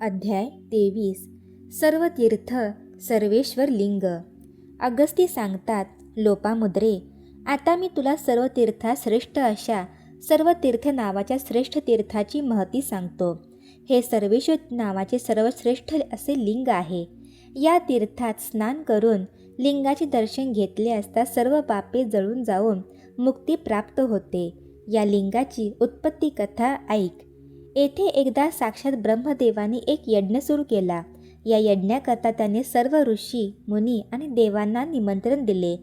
अध्याय तेवीस. सर्व तीर्थ सर्वेश्वर लिंग. अगस्ती सांगतात लोपामुद्रे आता मी तुला सर्व तीर्था श्रेष्ठ अशा सर्व तीर्थ नावाच्या श्रेष्ठ तीर्थाची महती सांगतो. हे सर्वेश्वर नावाचे सर्वश्रेष्ठ असे लिंग आहे. या तीर्थात स्नान करून लिंगाचे दर्शन घेतले असता सर्व पापे जळून जाऊन मुक्ती प्राप्त होते. या लिंगाची उत्पत्ती कथा ऐक. येथे एकदा साक्षात ब्रह्मदेवानी एक यज्ञ सुरू केला. या यज्ञाकरता त्याने सर्व ऋषी मुनी आणि देवांना निमंत्रण दिले.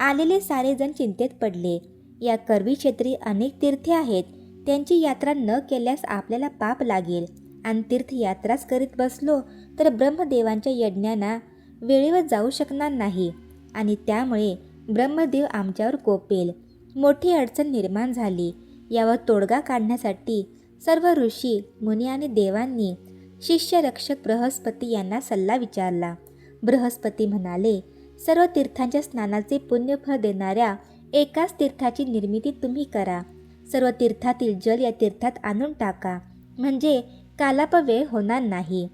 आलेले सारेजण चिंतेत पडले. या करवी क्षेत्री अनेक तीर्थे आहेत. त्यांची यात्रा न केल्यास आपल्याला पाप लागेल. आणि तीर्थयात्राच करीत बसलो तर ब्रह्मदेवांच्या यज्ञांना वेळेवर जाऊ शकणार नाही. आणि त्यामुळे ब्रह्मदेव आमच्यावर कोपेल. मोठी अडचण निर्माण झाली. यावर तोडगा काढण्यासाठी सर्व ऋषी मुनी आणि देवांनी शिष्यरक्षक बृहस्पती यांना सल्ला विचारला. बृहस्पती म्हणाले सर्व तीर्थांच्या स्नानाचे पुण्यफळ देणाऱ्या एकाच तीर्थाची निर्मिती तुम्ही करा. सर्व तीर्थातील जल या तीर्थात आणून टाका. म्हणजे कालापव्यय होणार नाही.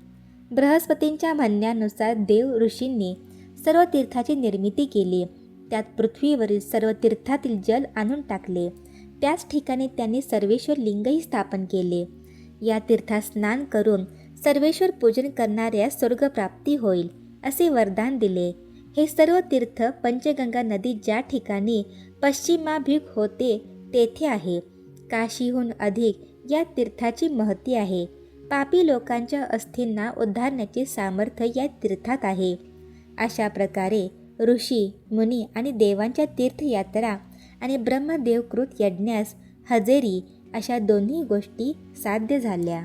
बृहस्पतींच्या म्हणण्यानुसार देव ऋषींनी सर्व तीर्थाची निर्मिती केली. त्यात पृथ्वीवरील सर्व तीर्थातील जल आणून टाकले. त्याच ठिकाणी त्यांनी सर्वेश्वर लिंगही स्थापन केले. या तीर्थात स्नान करून सर्वेश्वर पूजन करणाऱ्या स्वर्गप्राप्ती होईल असे वरदान दिले. हे सर्व तीर्थ पंचगंगा नदी ज्या ठिकाणी पश्चिमाभिमुख होते तेथे आहे. काशीहून अधिक या तीर्थाची महती आहे. पापी लोकांच्या अस्थींना उद्धारण्याचे सामर्थ्य या तीर्थात आहे. अशा प्रकारे ऋषी मुनी आणि देवांच्या तीर्थयात्रा आणि ब्रह्मदेवकृत यज्ञास हजेरी अशा दोन्ही गोष्टी साध्य झाल्या.